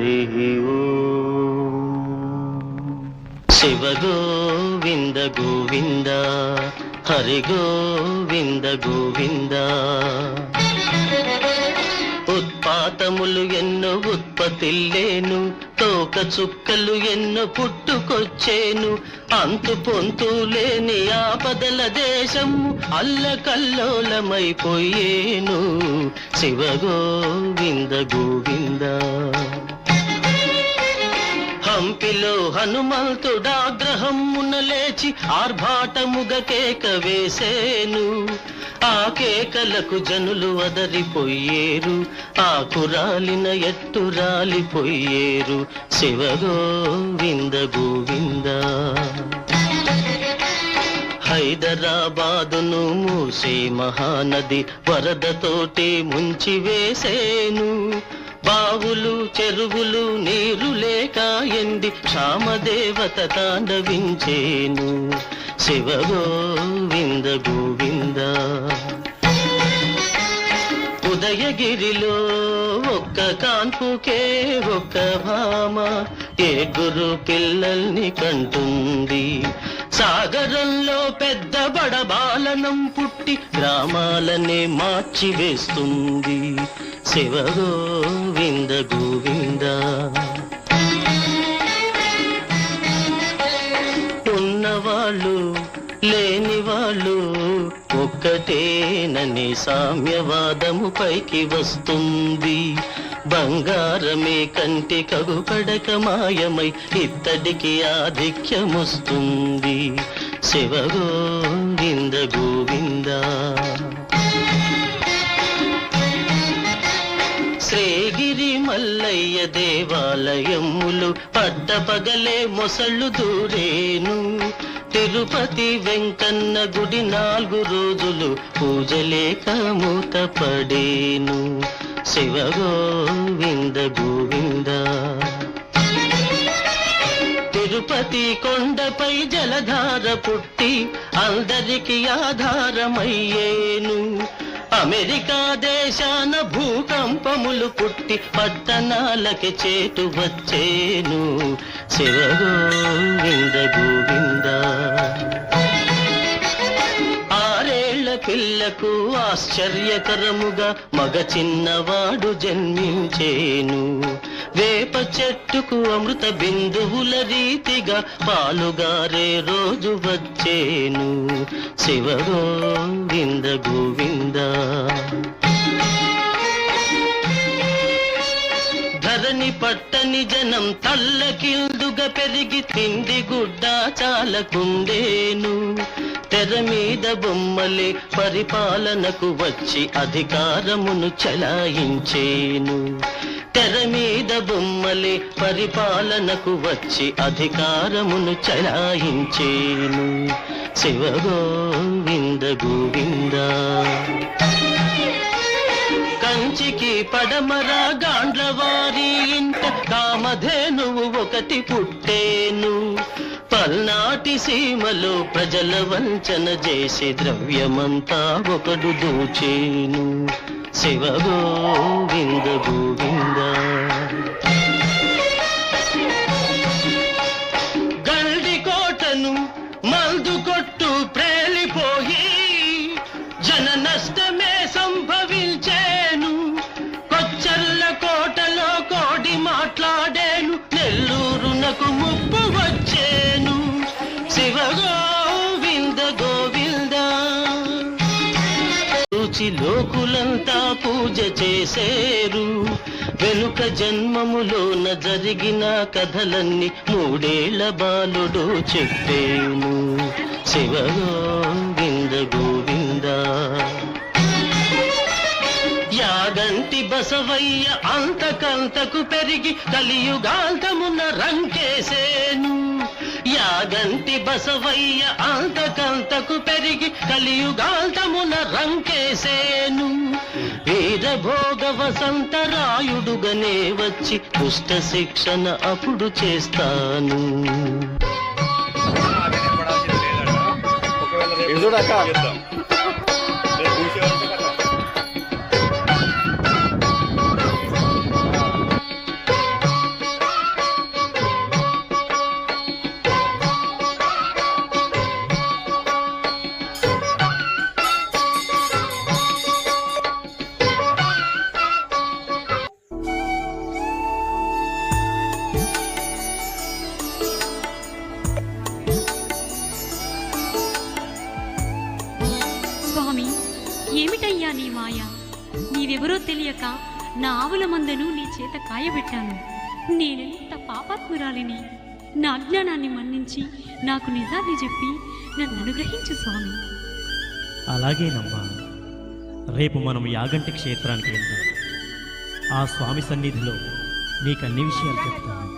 హరి శివ గోవింద గోవింద హరి గోవింద గోవింద. ఉత్పాతములు ఎన్నో ఉత్పత్తిల్లేను తోక చుక్కలు ఎన్నో పుట్టుకొచ్చేను. అంతు పొంతు లేని ఆపదల దేశము అల్లకల్లోలమైపోయేను. శివ గోవింద గోవింద. హంపిలో హనుమంతుడాగ్రహమున లేచి ఆర్భాటముగ కేక వేసేను. ఆ కేకలకు జనులు వదరిపోయేరు ఆ కురాలిన ఎట్టు రాలిపోయేరు. శివ గోవింద గోవింద. హైదరాబాదును మూసే మహానది వరదతోటి ముంచి వేసేను. బావులు చెరువులు నీరు లేక ఎండి క్షామదేవత తాండవించేను. శివ గోవింద గోవింద. ఉదయగిరిలో ఒక్క కాన్పుకే ఒక్క భామ ఏ గురు పిల్లల్ని కంటుంది. సాగరంలో పెద్ద బడబాలనం పుట్టి గ్రామాలనే మార్చివేస్తుంది. శివగో గోవింద గోవింద. ఉన్నవాళ్ళు లేని వాళ్ళు ఒక్కటేనని సామ్యవాదము పైకి వస్తుంది. బంగారమే కంటి కగుపడక మాయమై ఇత్తడికి ఆధిక్యమొస్తుంది. శివ గోవింద గోవిందా. శ్రీగిరి మల్లయ్య దేవాలయములు పట్టపగలే మొసళ్ళు దూరేను. తిరుపతి వెంకన్న గుడి నాలుగు రోజులు పూజలేక మూతపడేను శివ గోవింద గోవింద. తిరుపతి కొండపై జలధార పుట్టి అందరికి ఆధారమయ్యేను. అమెరికా దేశాన భూకంపములు పుట్టి పట్టణాలకి చేటు వచ్చేను. శివ గోవింద గోవింద. ఆరేళ్ళ పిల్లకు ఆశ్చర్యకరముగా మగ చిన్నవాడు జన్మించేను. వేప చెట్టుకు అమృత బిందువుల రీతిగా పాలుగారే రోజు వచ్చేను. శివ గోవింద గోవింద. ధరణి పట్టని జనం తల్లకిల్దుగా పెరిగి తిండి గుడ్డ చాలకుండేను. తెర మీద బొమ్మలే పరిపాలనకు వచ్చి అధికారమును చలాయించేను. తెర మీద బొమ్మలే పరిపాలనకు వచ్చి అధికారమును చలాయించేను. శివ గోవింద గోవింద. కంచికి పడమర గాండ్రవారి ఇంట కామధేనువు ఒకటి పుట్టేను. పల్నాటి సీమలో ప్రజల వంచన చేసి ద్రవ్యమంతా ఒకడు దూచేను. శివ గోవింద చూచి లోకులంతా పూజ చేసేరు. వెనుక జన్మములోన జరిగిన కథలన్నీ మూడేళ్ళ బాలుడు చెప్పేను. శివగోవింద గోవింద. యాగంటి బసవయ్య అంతకంతకు పెరిగి కలియుగాంతమున రంకేసేను యాగంటి బసవయ్య అంతకంతకు పెరిగి కలియుగాంతమున రంకేసేను. వీరభోగ వసంతరాయుడుగనే వచ్చి దుష్ట శిక్షణ అప్పుడు చేస్తాను. ఇది చూడక్క తెలియక నా ఆవుల మందను నీ చేత కాయబెట్టాను. నేనెంత పాపాత్మురాలిని. నా అజ్ఞానాన్ని మన్నించి నాకు నిజాన్ని చెప్పి నన్ను అనుగ్రహించు స్వామి. అలాగేనమ్మా. రేపు మనం యాగంటి క్షేత్రానికి వెళ్దాం. ఆ స్వామి సన్నిధిలో నీకు అన్ని విషయాలు చెప్తాను.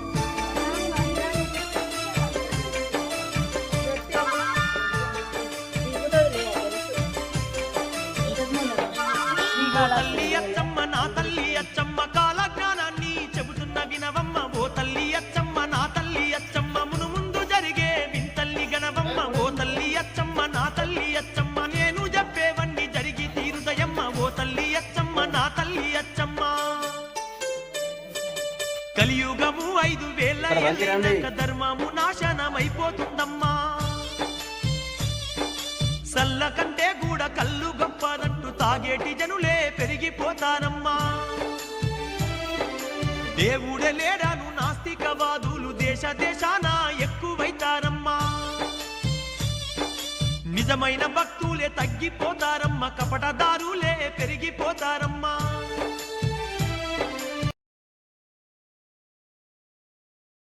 తల్లి ధర్మము నాశనమైపోతుందమ్మా. సల్ల కంటే కూడా కళ్ళు గొప్పదంటూ తాగేటి జనులే పెరిగిపోతానమ్మా దేవుడే లేడాను నాస్తికవాదులు దేశ దేశాన ఎక్కువైతారమ్మా. నిజమైన భక్తులే తగ్గిపోతారమ్మా కపటదారులే పెరిగిపోతారమ్మా.